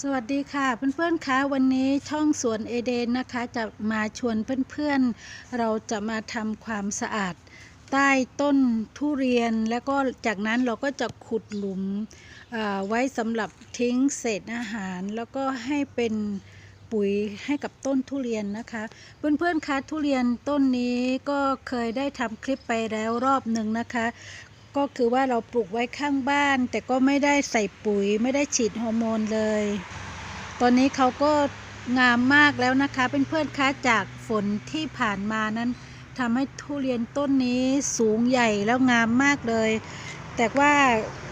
สวัสดีค่ะเพื่อนๆคะวันนี้ช่องสวนเอเดนนะคะจะมาชวนเพื่อนๆ เราจะมาทำความสะอาด ใต้ต้นทุเรียนแล้วก็จากนั้นเราก็จะขุดหลุมเอ่อไว้สำหรับทิ้งเศษอาหาร แล้วก็ให้เป็นปุ๋ยให้กับต้นทุเรียนนะคะ เพื่อนๆคะทุเรียนต้นนี้ก็เคยได้ทำคลิปไปแล้วรอบหนึ่งนะคะ ก็คือว่าเราปลูกไว้ข้างบ้าน แต่ก็ไม่ได้ใส่ปุ๋ย ไม่ได้ฉีดฮอร์โมนเลย ตอนนี้เขาก็งามมากแล้วนะคะเป็นเพื่อนๆคะจากฝนที่ผ่านมานั้นทำให้ทุเรียนต้นนี้สูงใหญ่แล้วงามมากเลย แต่ว่า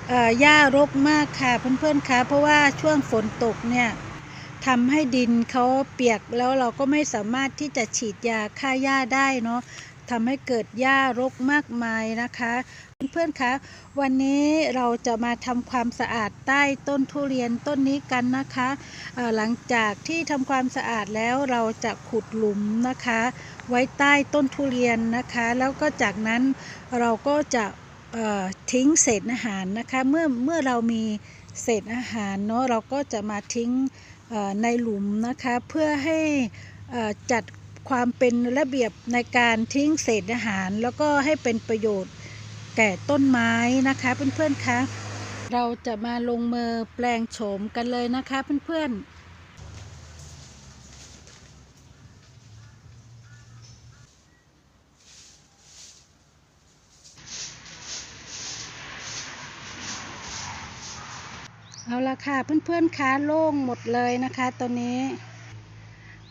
เอ่อหญ้ารกมากค่ะเพื่อนๆคะเพราะว่าช่วงฝนตกเนี่ยทำให้ดินเขาเปียกแล้วเราก็ไม่สามารถที่จะฉีดยาฆ่าหญ้าได้เนาะทำให้เกิดหญ้ารกมากมายนะคะ เพื่อนคะวันนี้เราจะมาทำความสะอาดใต้ต้นทุเรียนต้นนี้กันนะคะหลังจากที่ทำความสะอาดแล้วเราจะขุดหลุมนะคะ ไว้ใต้ต้นทุเรียนนะคะ แล้วก็จากนั้นเราก็จะทิ้งเศษอาหารนะคะ เมื่อเมื่อเรามีเศษอาหารเนาะเราก็จะมาทิ้งในหลุมนะคะ เพื่อให้จัดความเป็นระเบียบในการทิ้งเศษอาหาร แล้วก็ให้เป็นประโยชน์ แก่ต้นไม้นะคะเพื่อนๆคะเราจะมาลงมือแปลงโฉมกันเลยนะคะเพื่อนๆเอาละค่ะเพื่อนๆคะโล่งหมดเลยนะคะตอนนี้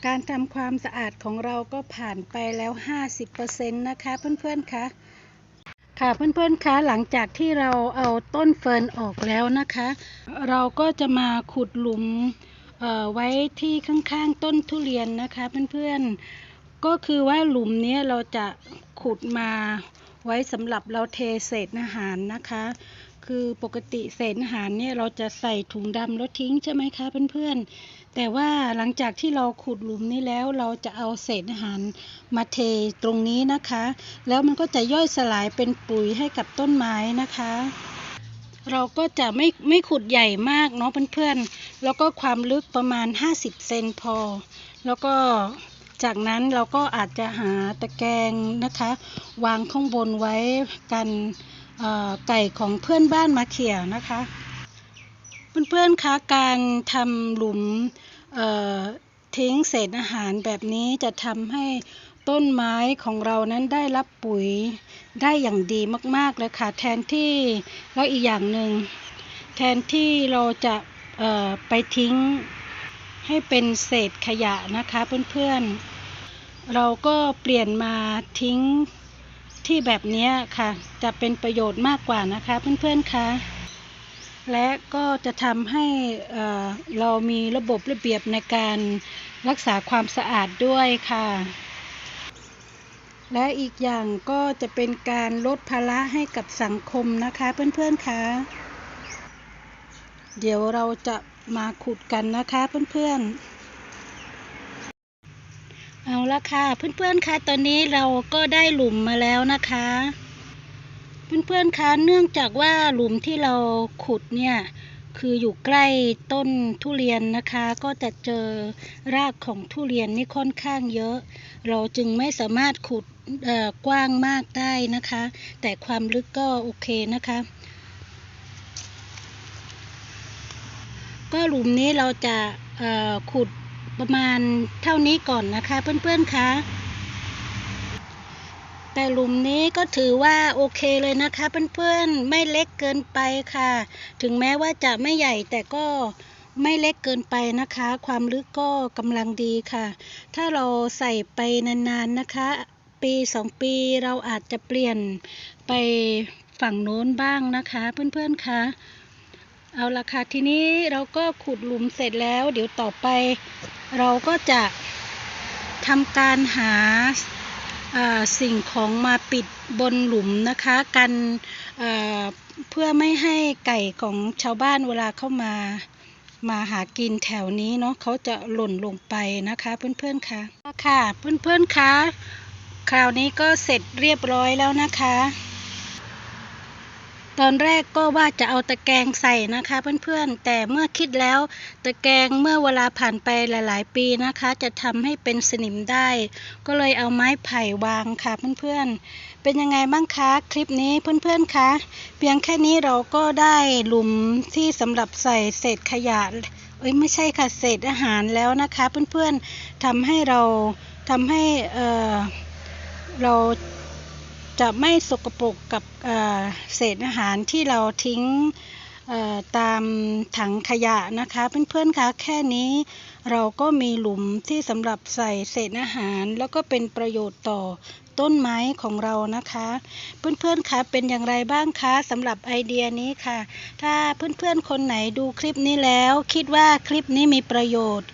การทำความสะอาดของเราก็ผ่านไปแล้ว 50%นะคะเพื่อนๆคะ ค่ะเพื่อนๆคะหลังจากที่เราเอาต้นเฟิร์นออกแล้วนะคะ เราก็จะมาขุดหลุมเอ่อไว้ที่ข้างๆต้นทุเรียนนะคะ เพื่อนๆก็คือว่าหลุมนี้เราจะขุดมาไว้สำหรับเราเทเศษอาหารนะคะ คือปกติเศษอาหารเนี่ยเราจะใส่ถุงดำแล้วทิ้งใช่ไหมคะเพื่อนๆ แต่ว่าหลังจากที่เราขุดหลุมนี้แล้วเราจะเอาเศษอาหารมาเทตรงนี้นะคะ แล้วมันก็จะย่อยสลายเป็นปุ๋ยให้กับต้นไม้นะคะ เราก็จะไม่ไม่ขุดใหญ่มากเนาะเพื่อนๆแล้วก็ความลึกประมาณ 50 เซนพอ แล้วก็จากนั้นเราก็อาจจะหาตะแกรงนะคะ วางข้างบนไว้กันไก่ของเพื่อนบ้านมาเขี่ยนะคะ เพื่อนๆคะการทำหลุม ทิ้งเศษอาหารแบบนี้จะทำให้ต้นไม้ของเรานั้นได้รับปุ๋ยได้อย่างดีมาก ๆ เลยค่ะ แทนที่แล้วอีกอย่างหนึ่งแทนที่เราจะไปทิ้งให้เป็นเศษขยะนะคะเพื่อนๆ เราก็เปลี่ยนมาทิ้งที่แบบนี้ค่ะ จะเป็นประโยชน์มากกว่านะคะเพื่อนๆคะ และก็จะทำให้เรามีระบบระเบียบในการรักษาความสะอาดด้วยค่ะ และอีกอย่างก็จะเป็นการลดภาระให้กับสังคมนะคะเพื่อนๆคะเดี๋ยวเราจะมาขุดกันนะคะเพื่อนๆ เอาละค่ะเพื่อนๆคะตอนนี้เราก็ได้หลุมมาแล้วนะคะ เพื่อนๆคะเนื่องจากว่าหลุมที่เราขุดเนี่ย คืออยู่ใกล้ต้นทุเรียนนะคะ ก็จะเจอรากของทุเรียนนี่ค่อนข้างเยอะ เราจึงไม่สามารถขุดเอ่อกว้างมากได้นะคะ แต่ความลึกก็โอเคนะคะ ก็หลุมนี้เราจะเอ่อขุดประมาณเท่านี้ก่อนนะคะเพื่อนๆคะ แต่หลุมนี้ก็ถือว่าโอเคเลยนะคะเพื่อนๆ ไม่เล็กเกินไปค่ะ ถึงแม้ว่าจะไม่ใหญ่แต่ก็ไม่เล็กเกินไปนะคะ ความลึกก็กำลังดีค่ะ ถ้าเราใส่ไปนานๆนะคะ ปีสองปีเราอาจจะเปลี่ยนไปฝั่งโน้นบ้างนะคะเพื่อนๆคะเอาละค่ะทีนี้เราก็ขุดหลุมเสร็จแล้ว เดี๋ยวต่อไป เราก็จะทำการหาอ่า สิ่งของมาปิดบนหลุมนะคะกันเเพื่อไม่ให้ไก่ของชาวบ้านเวลาเข้ามามาหากินแถวนี้เนาะเขาจะหล่นลงไปนะคะเพื่อนๆค่ะค่ะเพื่อนๆคะคราวนี้ก็เสร็จเรียบร้อยแล้วนะคะ ตอนแรกก็ว่าจะเอาตะแกรงใส่นะคะเพื่อนๆ แต่เมื่อคิดแล้วตะแกรงเมื่อเวลาผ่านไปหลาย ๆ ปีนะคะ จะทำให้เป็นสนิมได้ ก็เลยเอาไม้ไผ่วางค่ะเพื่อนๆ เป็นยังไงบ้างคะคลิปนี้เพื่อนๆคะเพียงแค่นี้เราก็ได้หลุมที่สำหรับใส่เศษขยะเอ้ยไม่ใช่ค่ะเศษอาหารแล้วนะคะ เพื่อนๆทำให้เราทำให้เอ่อเรา จะไม่สกปรกกับเศษอาหารที่เราทิ้งตามถังขยะนะคะเพื่อนๆคะแค่นี้เราก็มีหลุมที่สำหรับใส่เศษอาหาร แล้วก็เป็นประโยชน์ต่อต้นไม้ของเรานะคะ เพื่อนๆคะเป็นอย่างไรบ้างคะสำหรับไอเดียนี้ค่ะ ถ้าเพื่อนๆคนไหนดูคลิปนี้แล้ว คิดว่าคลิปนี้มีประโยชน์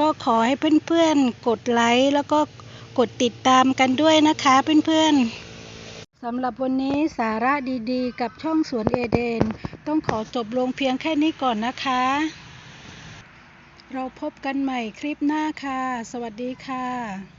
ก็ขอให้เพื่อนๆกดไลค์แล้วก็กดติดตามกันด้วยนะคะเพื่อนๆ สำหรับวันนี้สาระดีๆ กับช่องสวนเอเดน ต้องขอจบลงเพียงแค่นี้ก่อนนะคะ เราพบกันใหม่คลิปหน้าค่ะ สวัสดีค่ะ